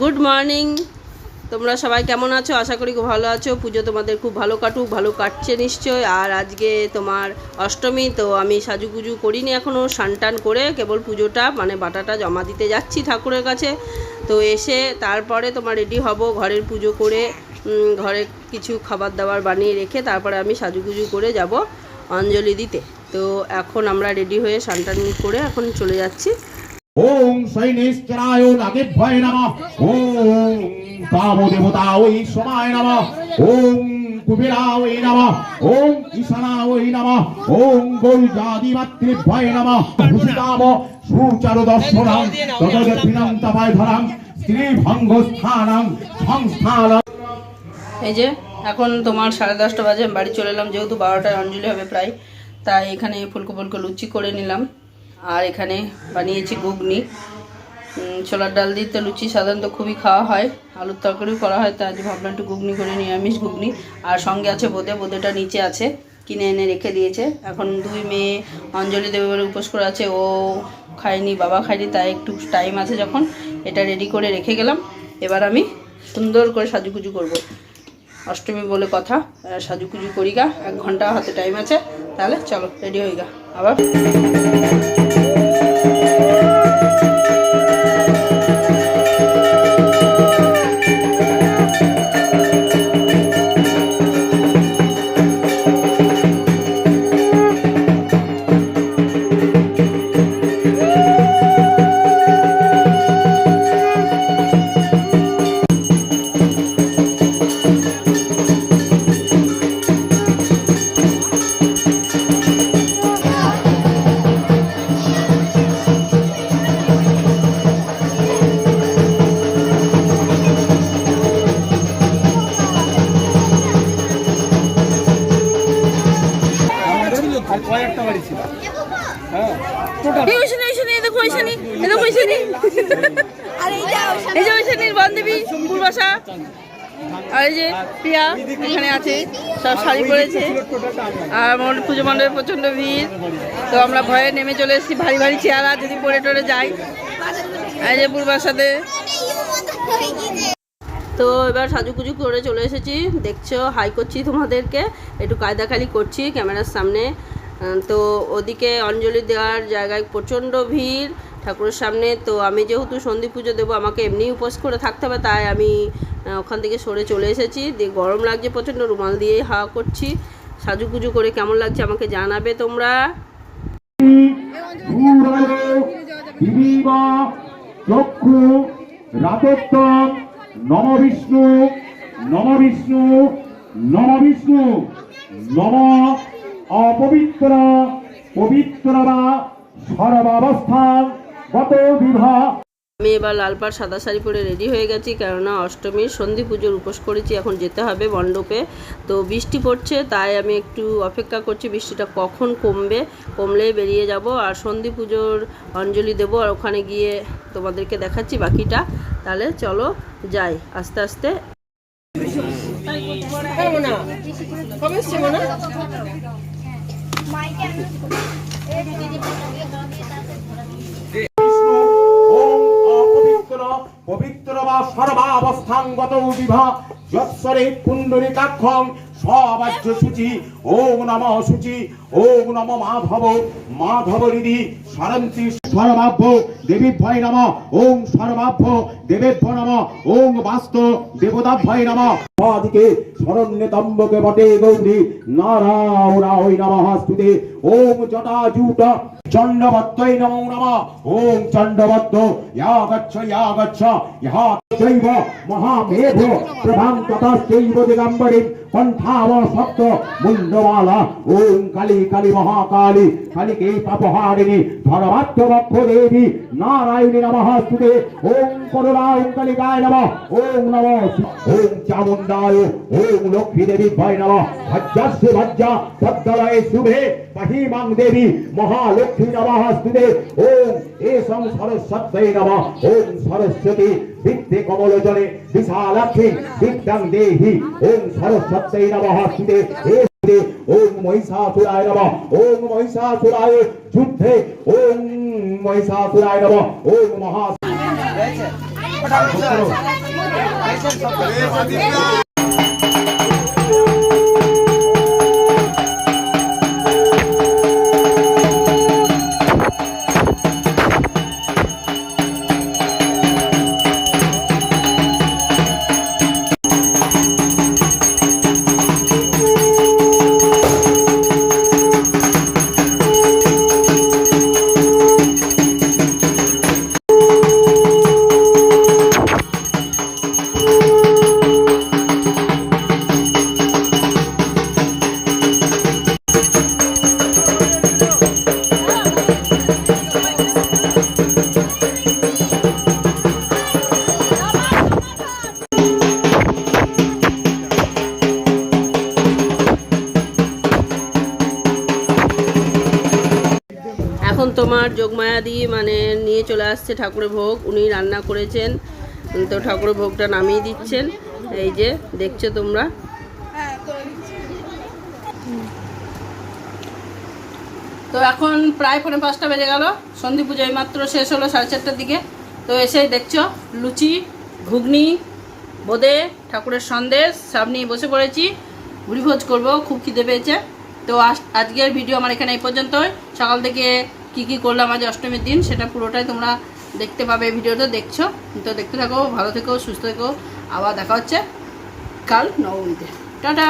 Good morning তোমরা সবাই কেমন আছো? আশা করি খুব ভালো আছো। পুজো তোমাদের খুব ভালো কাটুক, ভালো কাটছে নিশ্চয়। আর আজকে তোমার অষ্টমী, তো আমি সাজুগুজু করিনি এখনও টান করে কেবল পুজোটা মানে বাটাটা জমা দিতে যাচ্ছি ঠাকুরের কাছে। তো এসে তারপরে তোমার রেডি হব ঘরের পুজো করে ঘরে কিছু খাবার দাবার বানিয়ে রেখে তারপরে আমি সাজুগুজু করে যাব অঞ্জলি দিতে। তো এখন আমরা রেডি হয়ে টান করে এখন চলে যাচ্ছি। ওং সৈনিশ্চরায় নাগেভ্যয় নমঃ। ওং কামদেবতায় সমায় নমঃ। ওং কুবেরায় নমঃ। ওং ঈশানায় নমঃ। ওং গৈজাদিমাতৃভ্যয় নমঃ। ভূষিতাম সুচারু এই যে, এখন তোমার সাড়ে দশটা বাজে বাড়ি চলে এলাম, যেহেতু বারোটায় অঞ্জলি হবে প্রায়, তাই এখানে ফুলকো ফুলকো লুচি করে নিলাম। আর এখানে বানিয়েছি ঘুগনি। ছোলার ডাল দিয়ে তো লুচি সাধারণত খুবই খাওয়া হয়। আলুর তরকারিও করা হয়, তাই আজ ভাবলাম একটু ঘুগনি করে নিরামিষ ঘুগনি। আর সঙ্গে আছে বোঁদে, বোঁদেটা নিচে আছে, কিনে এনে রেখে দিয়েছে। এখন দুই মেয়ে অঞ্জলি দেবে বলে উপোস করে আছে, ও খায়নি, বাবা খায়নি, তাই একটু টাইম আছে যখন। এটা রেডি করে রেখে গেলাম। এবার আমি সুন্দর করে সাজুগুজু করব। অষ্টমী বলে কথা সাজুকুজু করি গা, এক ঘণ্টা হাতে টাইম আছে, তাহলে চলো রেডি হই গা। আবার। যে ওইখানে বান্ধবী পূর্বাশা আর এই যে প্রিয়া এখানে আছে সব শাড়ি পরেছে। আর আমার পুজো মণ্ডপে প্রচণ্ড ভিড়। তো আমরা ভয়ে নেমে চলে এসেছি ভারী ভারী চেয়ারা যদি পরে টরে যাই। আর এই যে পূর্বাশাতে তো এবার সাজুগুজু করে চলে এসেছি। দেখছ হাই করছি তোমাদেরকে। একটু কায়দাখালি করছি ক্যামেরার সামনে। তো ওদিকে অঞ্জলি দেওয়ার জায়গায় প্রচণ্ড ভিড় ঠাকুরের সামনে। তো আমি যেহেতু সন্ধি পুজো দেবো, আমাকে এমনি উপোস করে থাকতে হবে, তাই আমি ওখান থেকে সরে চলে এসেছি। দিয়ে গরম লাগছে প্রচণ্ড, রুমাল দিয়েই হাওয়া করছি। সাজুগুজু করে কেমন লাগছে আমাকে জানাবে তোমরা। চক্ষু রাতোত্তম নম বিষ্ণু নম বিষ্ণু নম বিষ্ণু, নম অপবিত্র পবিত্র বা সর্বাবস্থান গত বিবাহ আমি এবার লাল পাড় সাদা শাড়ি পরে রেডি হয়ে গেছি কেননা অষ্টমীর সন্ধি পুজোর উপোস করেছি এখন যেতে হবে মণ্ডপে। তো বৃষ্টি পড়ছে তাই আমি একটু অপেক্ষা করছি বৃষ্টিটা কখন কমবে কমলেই বেরিয়ে যাব। আর সন্ধি পুজোর অঞ্জলি দেব আর ওখানে গিয়ে তোমাদেরকে দেখাচ্ছি বাকিটা। তাহলে চলো যাই আস্তে আস্তে। অপবিত্র পবিত্র বা সর্বাবস্থাঙ্গত বিভা যৎসরে পুণ্ডরিকাক্ষং সবাজ্য সূচি ওম নম সূচি, ওম নম মাধব সর্বাভ্য, দেবীভ্যয় নম, ওম সর্বাভ্য দেবেভ্য নম, ওম বাস্ত, দেবতাভ্যয় নম। দিকে শরণ্যে তম্বকে বটে গৌরী। নারায়ণায় নমঃ স্তুতে। ওম জটাজুট। চণ্ডবত্তৈ নমো নমঃ। ওম চণ্ডবত্ত। ইয়া গচ্ছ ইয়া গচ্ছ ইহা চৈব মহামেধ। প্রভাং ততশ্চৈব দিগম্বরিং। কণ্ঠাব সপ্ত মুন্ডমালা ওম কালী কালী মহাকালী। কালিকে পাপহারিণী। ধর্মাত্ম বক্ষ দেবী। নারায়ণী নমঃ স্তুতে। ওম করুণা, ওম কালিকায় নমঃ। ওম নমঃ ওম চামুণ্ডায়। ওম লক্ষ্মী দেবী ভয় নমঃ ভজ্রাস্য ভজ্জা পদ্মলয়ে শুভে মহিমাং দেবী মহালক্ষ্মী নমঃ স্তুতে ওম এসং সরস্বত্যৈ নমঃ ওম সরস্বতী বিদ্যে কমলজনে বিশালাক্ষী বিদ্যাং দেহি ওম সরস্বত্যৈ নমঃ স্তুতে ওম মহিষাসুরায় নমঃ ওম মহিষাসুরায় যুদ্ধে ওম মহিষাসুরায় নমঃ ওম মহা তোমার যোগমায়াদি মানে নিয়ে চলে আসছে ঠাকুরের ভোগ, উনি রান্না করেছেন। তো ঠাকুরের ভোগটা নামিয়ে দিচ্ছেন। এই যে, দেখছ তোমরা। তো এখন প্রায় পনেরো পাঁচটা বেজে গেল। সন্ধি পুজো মাত্র শেষ হলো সাড়ে চারটার দিকে। তো এসে দেখছ, লুচি, ঘুগনি, বোঁদে, ঠাকুরের সন্দেশ, সব নিয়ে বসে পড়েছি। ভোজ করব, খুব খিদে পেয়েছে। তো আজ- আজকের ভিডিও আমার এখানে এই পর্যন্তই। সকাল থেকে কি কি করলাম আজ অষ্টমীর দিন সেটা পুরোটাই তোমরা দেখতে পাবে ভিডিওটা দেখছ? তো দেখতে থাকো, ভালো থেকো, সুস্থ থেকো। আবার দেখা হচ্ছে কাল নবমীতে। টাটা!